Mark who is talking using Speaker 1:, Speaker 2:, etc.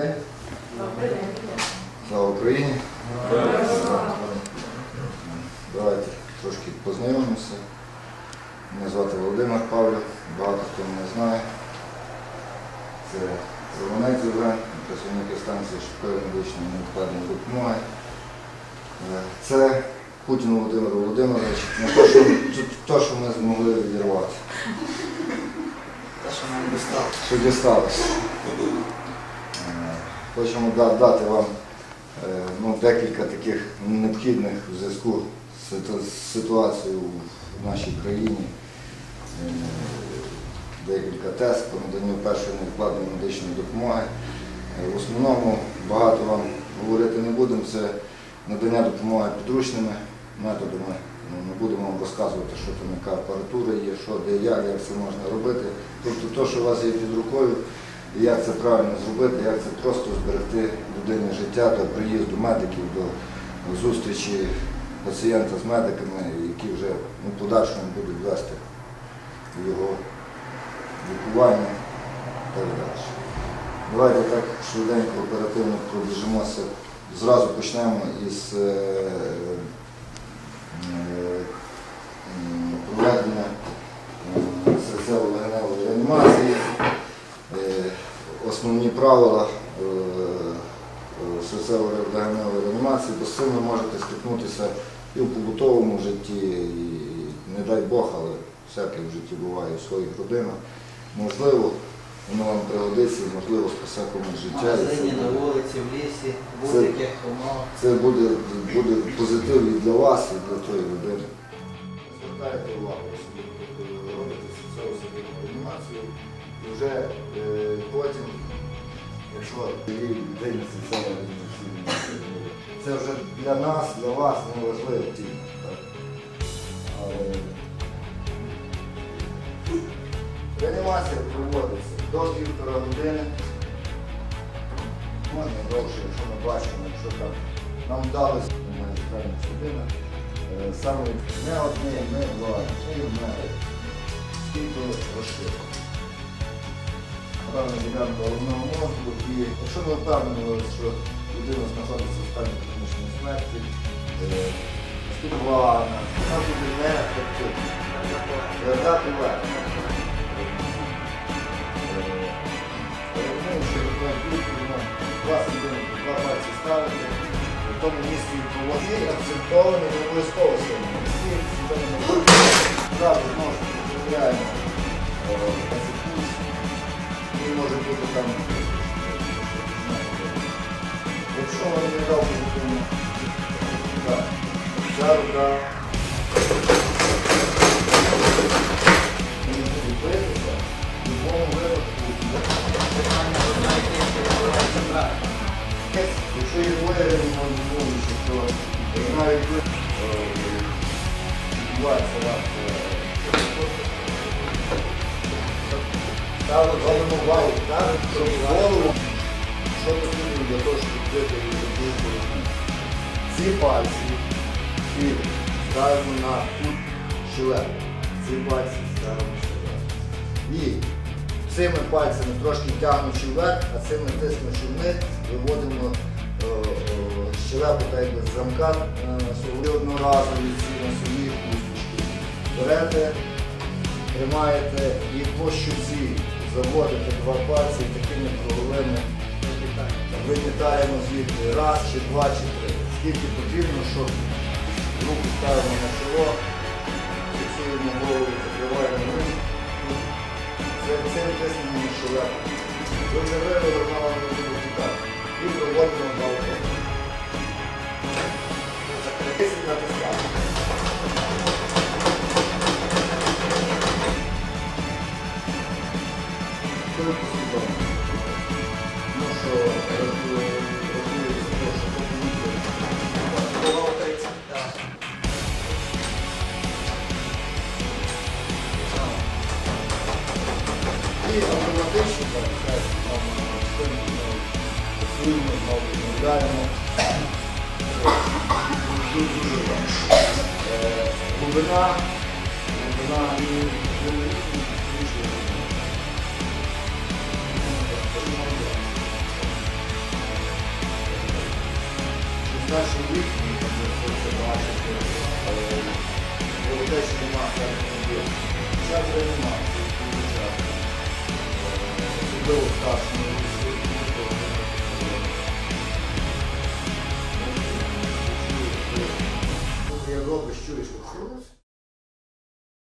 Speaker 1: день. Слава Україні. Давайте трошки познайомимося. Мене звати Володимир Павлів, багато хто мене знає. Це Романець Євген, працівник станції швидкої медичної невідкладної допомоги. Е, Це Путін Володимир Володимирович, то, що, то, що ми змогли відірвати.
Speaker 2: Те, що нам достало.
Speaker 1: що дісталося. Хочемо дати вам е, ну, декілька таких необхідних в зв'язку з ситуацією в нашій країні. Е, Декілька тест по наданню першої невідкладної медичної допомоги. Е, В основному багато вам говорити не будемо, це надання допомоги підручними методами. Ну, Не будемо вам розказувати, що там яка апаратура є, що де як, як це можна робити. Тобто те, що у вас є під рукою, як це правильно зробити, як це просто зберегти людині життя до приїзду медиків, до зустрічі пацієнта з медиками, які вже ну, подальшому будуть вести його лікування і так далі. Давайте так швиденько, оперативно пробіжимося. Зразу почнемо із Основні е, е, серцево-легеневої реанімації, бо з цим ви можете стикнутися і в побутовому житті, і, не дай Бог, але всяке в житті буває в своїх родинах. Можливо, воно вам пригодиться, можливо, спасе комусь життя.
Speaker 2: магазині, на вулиці, в лісі, в будь-яких умовах.
Speaker 1: це буде, буде позитив і для вас, і для тої людини. Звертайте увагу, робите серцеву реанімацію, і вже е, потім, якщо день серцева реанімація, це вже для нас, для вас не важливо тільки. Реанімація проводиться до півтора години. Можна довше, якщо ми бачимо, якщо там нам вдалося магістральна судина, е, саме не одне, не два, не одне, скільки розширено. Певна ділянка головного мозку, і якщо ми впевнені, що людина знаходиться в стані клінічної смерті, співана, вона буде не ефективна. Дати вверх. Два пальці ставити, в тому місці поводі акцентовані, не обов'язково сильно. Там. Якщо він не дав позитивну, так, ця рука не буде битися, в будь-якому випадку Якщо є двоє реанімуючих, то навіть ви відбувається вас. Ставимо увагу, так, що голову, що потрібно для того, щоб відкрити закрити. Ці пальці і ставимо на кут щелепи. Ці пальці ставимо сюди. І цими пальцями трошки тягнучи вверх, а цими тиснучи вниз, виводимо е, е, щелепу та якби замка е, одноразові ці носові пусточки. Берете, тримаєте і по щуці заводите два пальці і такими круговими вимітаємо звідти раз, чи два, чи три. Скільки потрібно, щоб руку ставимо на чоло, фіксуємо голову, закриваємо вниз. Це цим тисненням щелепи. Ви вже вивели, вона вам не буде тікати. І проводимо балкон. Закритися натискати. Важко. Е, Глибина, глибина і рік, ми хочемо бачити, володечний маса є. Зараз вже нема, дуже Jewish recruiters?